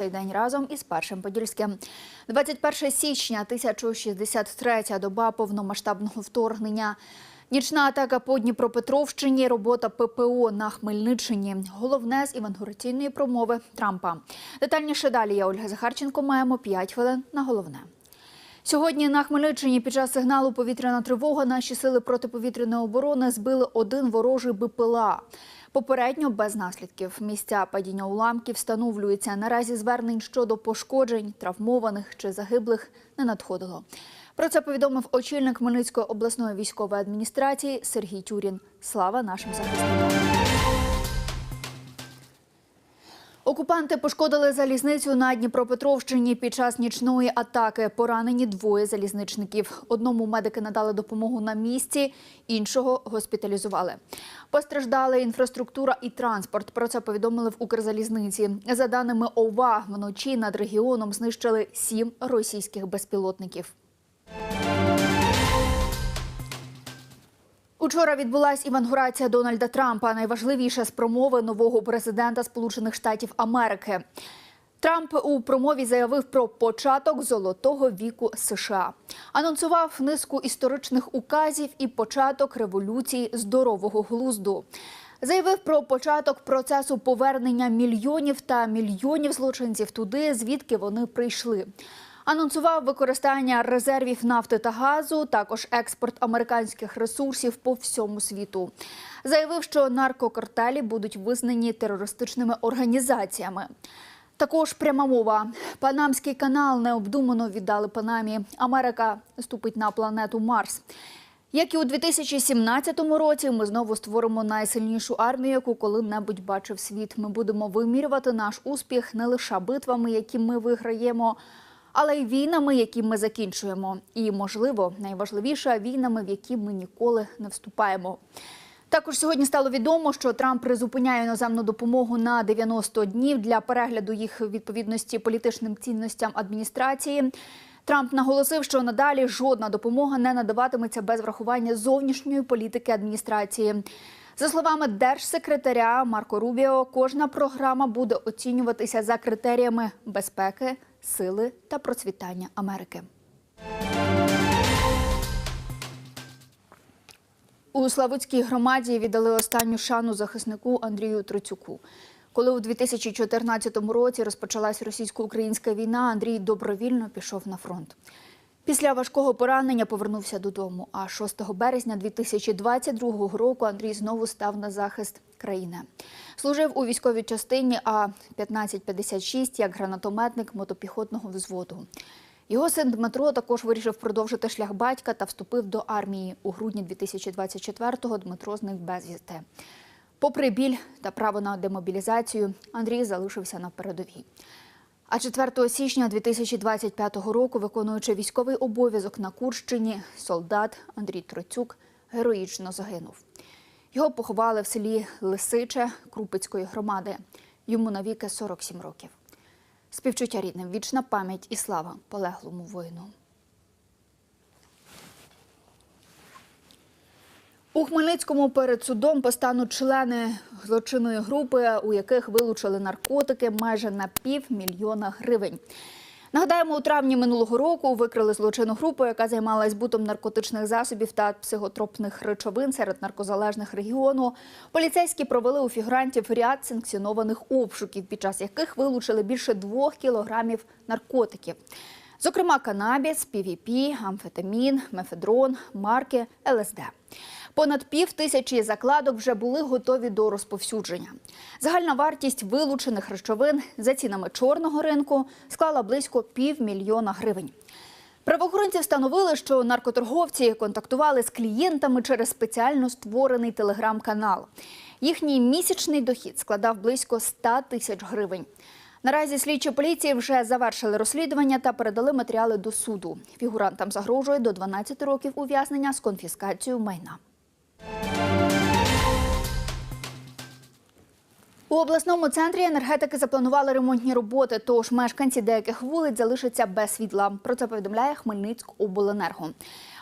Цей день разом із першим подільським. 21 січня, 1063 доба повномасштабного вторгнення. Нічна атака по Дніпропетровщині, робота ППО на Хмельниччині. Головне з інавгураційної промови Трампа. Детальніше далі я Ольга Захарченко. Маємо 5 хвилин на головне. Сьогодні на Хмельниччині під час сигналу повітряна тривога наші сили протиповітряної оборони збили один ворожий БПЛА. Попередньо без наслідків. Місця падіння уламків встановлюються. Наразі звернень щодо пошкоджень, травмованих чи загиблих не надходило. Про це повідомив очільник Хмельницької обласної військової адміністрації Сергій Тюрін. Слава нашим захисникам. Окупанти пошкодили залізницю на Дніпропетровщині під час нічної атаки. Поранені двоє залізничників. Одному медики надали допомогу на місці, іншого госпіталізували. Постраждали інфраструктура і транспорт. Про це повідомили в Укрзалізниці. За даними ОВА, вночі над регіоном знищили сім російських безпілотників. Учора відбулася інавгурація Дональда Трампа. Найважливіша з промови нового президента Сполучених Штатів Америки. Трамп у промові заявив про початок золотого віку США. Анонсував низку історичних указів і початок революції здорового глузду. Заявив про початок процесу повернення мільйонів та мільйонів злочинців туди, звідки вони прийшли. Анонсував використання резервів нафти та газу, також експорт американських ресурсів по всьому світу. Заявив, що наркокартелі будуть визнані терористичними організаціями. Також пряма мова. Панамський канал необдумано віддали Панамі. Америка ступить на планету Марс. Як і у 2017 році, ми знову створимо найсильнішу армію, яку коли-небудь бачив світ. Ми будемо вимірювати наш успіх не лише битвами, які ми виграємо, але й війнами, які ми закінчуємо. І, можливо, найважливіше війнами, в які ми ніколи не вступаємо. Також сьогодні стало відомо, що Трамп призупиняє іноземну допомогу на 90 днів для перегляду їх відповідності політичним цінностям адміністрації. Трамп наголосив, що надалі жодна допомога не надаватиметься без врахування зовнішньої політики адміністрації. За словами держсекретаря Марко Рубіо, кожна програма буде оцінюватися за критеріями безпеки, сили та процвітання Америки. У Славутській громаді віддали останню шану захиснику Андрію Троцюку. Коли у 2014 році розпочалась російсько-українська війна, Андрій добровільно пішов на фронт. Після важкого поранення повернувся додому. А 6 березня 2022 року Андрій знову став на захист країни. Служив у військовій частині А 1556 як гранатометник мотопіхотного взводу. Його син Дмитро також вирішив продовжити шлях батька та вступив до армії. У грудні 2024-го Дмитро зник безвісти. Попри біль та право на демобілізацію, Андрій залишився на передовій. А 4 січня 2025 року, виконуючи військовий обов'язок на Курщині, солдат Андрій Троцюк героїчно загинув. Його поховали в селі Лисиче Крупицької громади. Йому навіки 47 років. Співчуття рідним, вічна пам'ять і слава полеглому воїну. У Хмельницькому перед судом постануть члени злочинної групи, у яких вилучили наркотики майже на півмільйона гривень. Нагадаємо, у травні минулого року викрили злочинну групу, яка займалась бутом наркотичних засобів та психотропних речовин серед наркозалежних регіону. Поліцейські провели у фігурантів ряд санкціонованих обшуків, під час яких вилучили більше двох кілограмів наркотиків. Зокрема, канабіс, PVP, амфетамін, мефедрон, марки, ЛСД. Понад пів тисячі закладок вже були готові до розповсюдження. Загальна вартість вилучених речовин за цінами чорного ринку склала близько півмільйона гривень. Правоохоронці встановили, що наркоторговці контактували з клієнтами через спеціально створений телеграм-канал. Їхній місячний дохід складав близько 100 тисяч гривень. Наразі слідчі поліції вже завершили розслідування та передали матеріали до суду. Фігурантам загрожує до 12 років ув'язнення з конфіскацією майна. У обласному центрі енергетики запланували ремонтні роботи, тож мешканці деяких вулиць залишаться без світла. Про це повідомляє Хмельницькобленерго.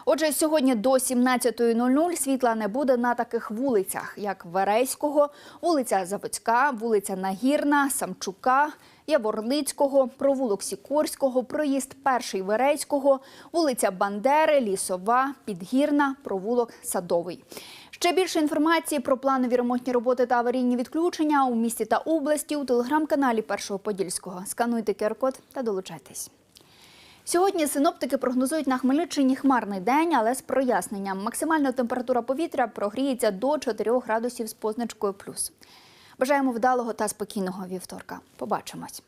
Отже, сьогодні до 17.00 світла не буде на таких вулицях, як Верейського, вулиця Заводська, вулиця Нагірна, Самчука, Яворницького, провулок Сікорського, проїзд Перший Верейського, вулиця Бандери, Лісова, Підгірна, провулок Садовий. Ще більше інформації про планові ремонтні роботи та аварійні відключення у місті та області у телеграм-каналі Першого Подільського. Скануйте QR-код та долучайтесь. Сьогодні синоптики прогнозують на Хмельниччині хмарний день, але з проясненням. Максимальна температура повітря прогріється до 4 градусів з позначкою плюс. Бажаємо вдалого та спокійного вівторка. Побачимось.